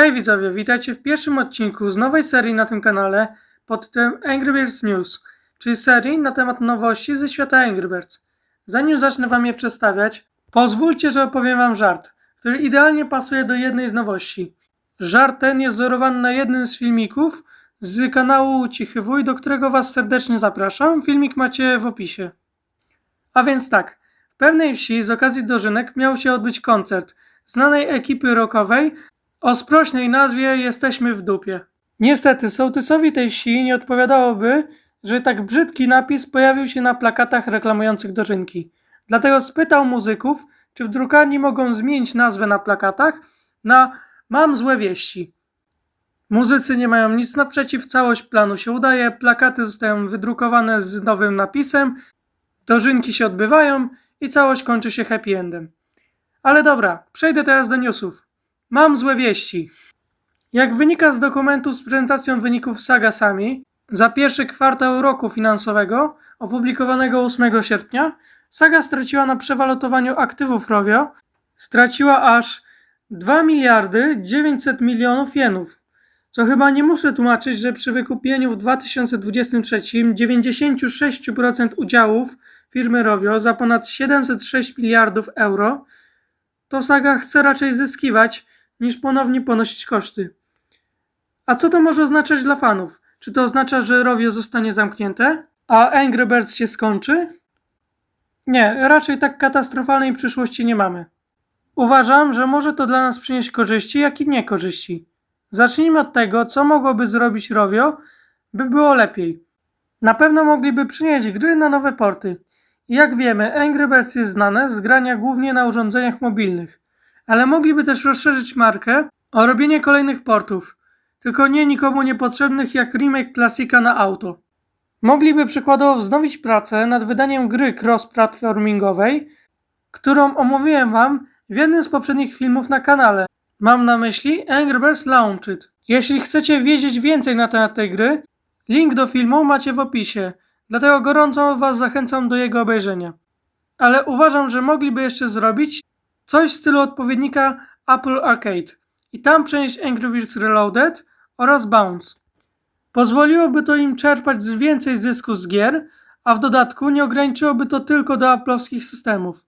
Hej widzowie, witajcie w pierwszym odcinku z nowej serii na tym kanale pod tytułem Angry Birds News, czyli serii na temat nowości ze świata Angry Birds. Zanim zacznę wam je przedstawiać, pozwólcie, że opowiem wam żart, który idealnie pasuje do jednej z nowości. Żart ten jest wzorowany na jednym z filmików z kanału Cichy Wuj, do którego was serdecznie zapraszam. Filmik macie w opisie. A więc tak, w pewnej wsi z okazji dożynek miał się odbyć koncert znanej ekipy rockowej o sprośnej nazwie Jesteśmy w dupie. Niestety, sołtysowi tej wsi nie odpowiadałoby, że tak brzydki napis pojawił się na plakatach reklamujących dożynki. Dlatego spytał muzyków, czy w drukarni mogą zmienić nazwę na plakatach na Mam złe wieści. Muzycy nie mają nic naprzeciw, całość planu się udaje, plakaty zostają wydrukowane z nowym napisem, dożynki się odbywają i całość kończy się happy endem. Ale dobra, przejdę teraz do newsów. Mam złe wieści. Jak wynika z dokumentu z prezentacją wyników Sagasami za pierwszy kwartał roku finansowego, opublikowanego 8 sierpnia, Saga straciła na przewalutowaniu aktywów Rovio, straciła aż 2 miliardy 900 milionów jenów. Co chyba nie muszę tłumaczyć, że przy wykupieniu w 2023 96% udziałów firmy Rovio za ponad 706 miliardów euro, to Saga chce raczej zyskiwać niż ponownie ponosić koszty. A co to może oznaczać dla fanów? Czy to oznacza, że Rovio zostanie zamknięte, a Angry Birds się skończy? Nie, raczej tak katastrofalnej przyszłości nie mamy. Uważam, że może to dla nas przynieść korzyści, jak i niekorzyści. Zacznijmy od tego, co mogłoby zrobić Rovio, by było lepiej. Na pewno mogliby przynieść gry na nowe porty. Jak wiemy, Angry Birds jest znane z grania głównie na urządzeniach mobilnych, ale mogliby też rozszerzyć markę o robienie kolejnych portów, tylko nie nikomu niepotrzebnych jak remake klasika na auto. Mogliby przykładowo wznowić pracę nad wydaniem gry cross-platformingowej, którą omówiłem wam w jednym z poprzednich filmów na kanale. Mam na myśli Angry Birds Launched. Jeśli chcecie wiedzieć więcej na temat tej gry, link do filmu macie w opisie, dlatego gorąco Was zachęcam do jego obejrzenia. Ale uważam, że mogliby jeszcze zrobić coś w stylu odpowiednika Apple Arcade i tam przenieść Angry Birds Reloaded oraz Bounce. Pozwoliłoby to im czerpać więcej zysku z gier, a w dodatku nie ograniczyłoby to tylko do aplowskich systemów.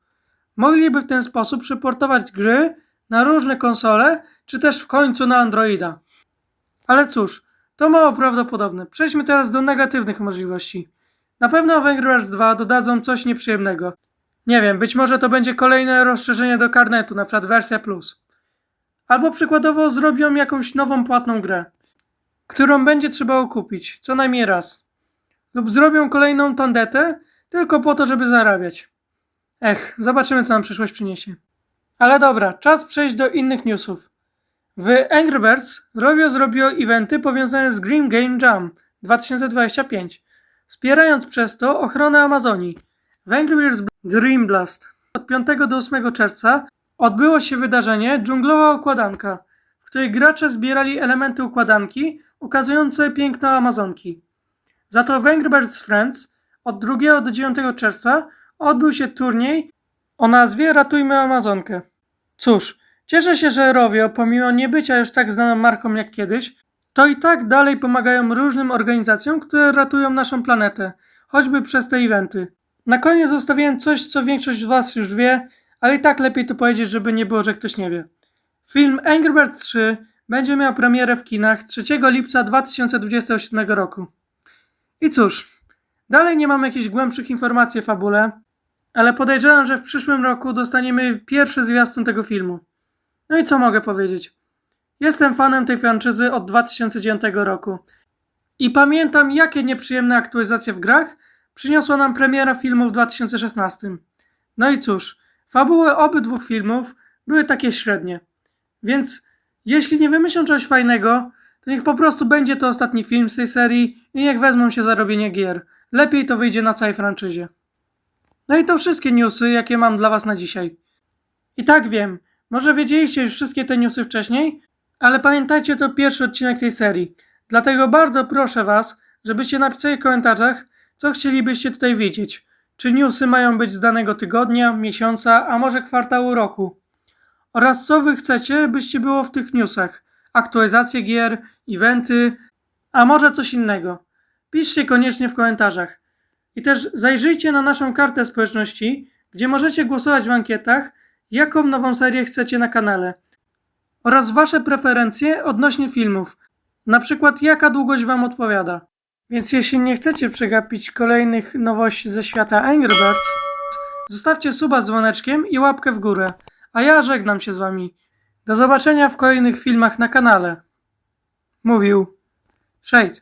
Mogliby w ten sposób przeportować gry na różne konsole, czy też w końcu na Androida. Ale cóż, to mało prawdopodobne. Przejdźmy teraz do negatywnych możliwości. Na pewno w Angry Birds 2 dodadzą coś nieprzyjemnego. Nie wiem, być może to będzie kolejne rozszerzenie do karnetu, na przykład wersja plus. Albo przykładowo zrobią jakąś nową płatną grę, którą będzie trzeba kupić, co najmniej raz. Lub zrobią kolejną tandetę, tylko po to, żeby zarabiać. Ech, zobaczymy co nam przyszłość przyniesie. Ale dobra, czas przejść do innych newsów. W Angry Birds Rovio zrobiło eventy powiązane z Green Game Jam 2025, wspierając przez to ochronę Amazonii. W Angry Birds Dream Blast od 5 do 8 czerwca odbyło się wydarzenie Dżunglowa Układanka, w której gracze zbierali elementy układanki ukazujące piękno Amazonki. Za to Angry Birds Friends od 2 do 9 czerwca odbył się turniej o nazwie Ratujmy Amazonkę. Cóż, cieszę się, że Rovio, pomimo nie bycia już tak znaną marką jak kiedyś, to i tak dalej pomagają różnym organizacjom, które ratują naszą planetę, choćby przez te eventy. Na koniec zostawiłem coś, co większość z Was już wie, ale i tak lepiej to powiedzieć, żeby nie było, że ktoś nie wie. Film Angry Birds 3 będzie miał premierę w kinach 3 lipca 2027 roku. I cóż, dalej nie mam jakichś głębszych informacji o fabule, ale podejrzewam, że w przyszłym roku dostaniemy pierwszy zwiastun tego filmu. No i co mogę powiedzieć? Jestem fanem tej franczyzy od 2009 roku. I pamiętam, jakie nieprzyjemne aktualizacje w grach przyniosła nam premiera filmu w 2016. No i cóż, fabuły obydwu filmów były takie średnie. Więc jeśli nie wymyślą czegoś fajnego, to niech po prostu będzie to ostatni film z tej serii i niech wezmą się za robienie gier. Lepiej to wyjdzie na całej franczyzie. No i to wszystkie newsy, jakie mam dla Was na dzisiaj. I tak wiem, może wiedzieliście już wszystkie te newsy wcześniej, ale pamiętajcie, to pierwszy odcinek tej serii. Dlatego bardzo proszę Was, żebyście napisali w komentarzach, co chcielibyście tutaj wiedzieć. Czy newsy mają być z danego tygodnia, miesiąca, a może kwartału roku? Oraz co Wy chcecie, byście było w tych newsach. aktualizacje gier, eventy, a może coś innego. Piszcie koniecznie w komentarzach. I też zajrzyjcie na naszą kartę społeczności, gdzie możecie głosować w ankietach, jaką nową serię chcecie na kanale. Oraz Wasze preferencje odnośnie filmów. Na przykład jaka długość Wam odpowiada. Więc jeśli nie chcecie przegapić kolejnych nowości ze świata Angry Birds, zostawcie suba z dzwoneczkiem i łapkę w górę. A ja żegnam się z Wami. Do zobaczenia w kolejnych filmach na kanale. Mówił Shade.